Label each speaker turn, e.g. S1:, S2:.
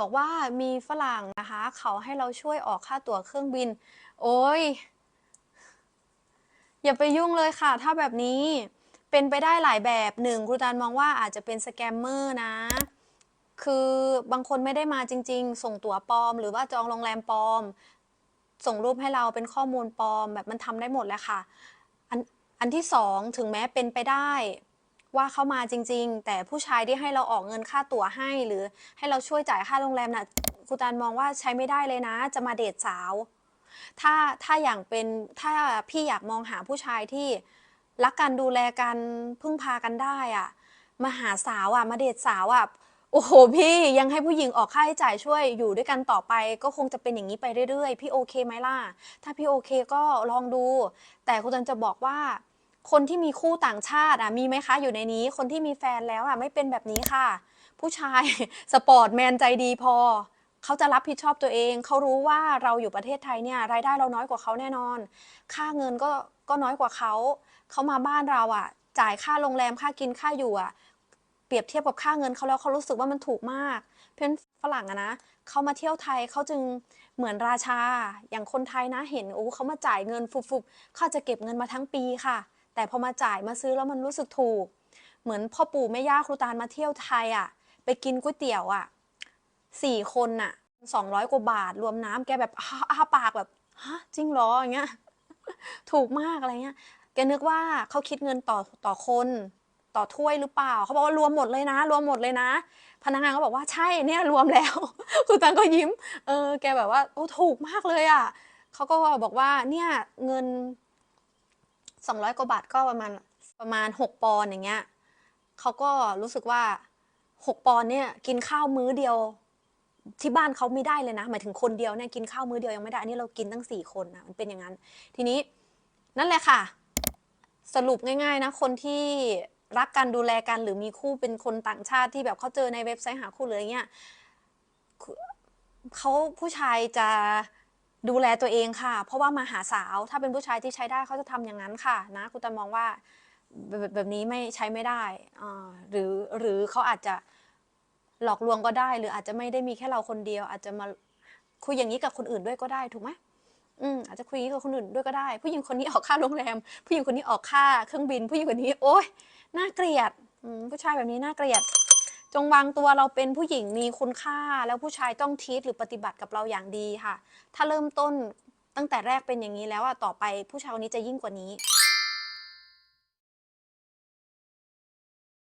S1: บอกว่ามีฝรั่งนะคะ เขาให้เราช่วยออกค่าตั๋วเครื่องบิน โอ้ยอย่าไปยุ่งเลยค่ะ ถ้าแบบนี้เป็นไปได้หลายแบบหนึ่งครูตานมองว่าอาจจะเป็นสแกมเมอร์นะ คือบางคนไม่ได้มาจริง ๆ ส่งตั๋วปลอม หรือว่าจองโรงแรมปลอม ส่งรูปให้เราเป็นข้อมูลปลอม แบบมันทำได้หมดแหละค่ะ อันอันที่สองถึงแม้เป็นไปได้ ว่าเขามาจริง ๆ แต่ผู้ชายที่ให้เราออกเงินค่าตั๋วให้ หรือให้เราช่วยจ่ายค่าโรงแรมน่ะครูตานมองว่าใช้ไม่ได้เลยนะ จะมาเดทสาว ถ้าถ้าอย่างเป็นถ้าพี่อยากมองหาผู้ชายที่รักกันดูแลกันพึ่งพากันได้อะมาหาสาวอะมาเดทสาวอะโอ้โหพี่ยังให้ผู้หญิงออกค่าใช้จ่ายช่วยอยู่ด้วยกันต่อไป ก็คงจะเป็นอย่างนี้ไปเรื่อยๆ พี่โอเคไหมล่ะ ถ้าพี่โอเคก็ลองดู แต่คุณจันจะบอกว่า คนที่มีคู่ต่างชาติอะมีไหมคะอยู่ในนี้ คนที่มีแฟนแล้วอะไม่เป็นแบบนี้ค่ะ ผู้ชายสปอร์ตแมนใจดีพอเขาจะรับผิดชอบตัวเอง เขารู้ว่าเราอยู่ประเทศไทยเนี่ยรายได้เราน้อยกว่าเขาแน่นอน ค่าเงินก็ก็น้อยกว่าเขา เขามาบ้านเราอะจ่ายค่าโรงแรมค่ากินค่าอยู่อะ เปรียบเทียบกับค่าเงินเขาแล้วเขารู้สึกว่ามันถูกมาก เพื่อนฝรั่งอะนะเขามาเที่ยวไทยเขาจึงเหมือนราชา อย่างคนไทยนะเห็นโอ้เขามาจ่ายเงินฟุบๆเขาจะเก็บเงินมาทั้งปีค่ะ แต่พอมาจ่ายมาซื้อแล้วมันรู้สึกถูก เหมือนพ่อปู่แม่ย่าครูตาลมาเที่ยวไทยอะไปกินก๋วยเตี๋ยวอะสี่คนน่ะสองร้อยกว่าบาท รวมน้ำแกแบบอ้าอ้าปากแบบฮะจริงเหรออย่างเงี้ยถูกมากอะไรเงี้ยแกนึกว่าเขาคิดเงินต่อต่อคนต่อถ้วยหรือเปล่า เขาบอกว่ารวมหมดเลยนะ รวมหมดเลยนะ พนักงานก็บอกว่าใช่เนี่ยรวมแล้วคุณตังก็ยิ้ม เออ แกแบบว่าโอ้ถูกมากเลยอะเขาก็บอกว่าเนี่ยเงิน สองร้อยกว่าบาทก็ประมาณประมาณหกปอนอย่างเงี้ยเขาก็รู้สึกว่าหกปอนเนี่ยกินข้าวมื้อเดียว ที่บ้านเขาไม่ได้เลยนะ หมายถึงคนเดียวเนี่ยกินข้าวมื้อเดียวยังไม่ได้ อันนี้เรากินตั้งสี่คนนะมันเป็นอย่างนั้น ทีนี้นั่นแหละค่ะ สรุปง่ายๆนะคนที่รักกันดูแลกันหรือมีคู่เป็นคนต่างชาติที่แบบเขาเจอในเว็บไซต์หาคู่หรืออะไรเงี้ยเขาผู้ชายจะ ดูแลตัวเองค่ะ เพราะว่ามาหาสาวถ้าเป็นผู้ชายที่ใช้ได้เขาจะทำอย่างนั้นค่ะนะคุณตามองว่าแบบแบบนี้ไม่ใช้ไม่ได้หรือหรือเขาอาจจะหลอกลวงก็ได้ หรืออาจจะไม่ได้มีแค่เราคนเดียว อาจจะมาคุยอย่างนี้กับคนอื่นด้วยก็ได้ถูกไหมอืมอาจจะคุยกับคนอื่นด้วยก็ได้ ผู้หญิงคนนี้ออกค่าโรงแรม ผู้หญิงคนนี้ออกค่าเครื่องบิน ผู้หญิงคนนี้ โอ๊ยน่าเกลียดผู้ชายแบบนี้น่าเกลียด จงวางตัวเราเป็นผู้หญิงมีคุณค่าแล้วผู้ชายต้องทีตหรือปฏิบัติกับเราอย่างดีค่ะ ถ้าเริ่มต้นตั้งแต่แรกเป็นอย่างนี้แล้วอะต่อไปผู้ชายคนนี้จะยิ่งกว่านี้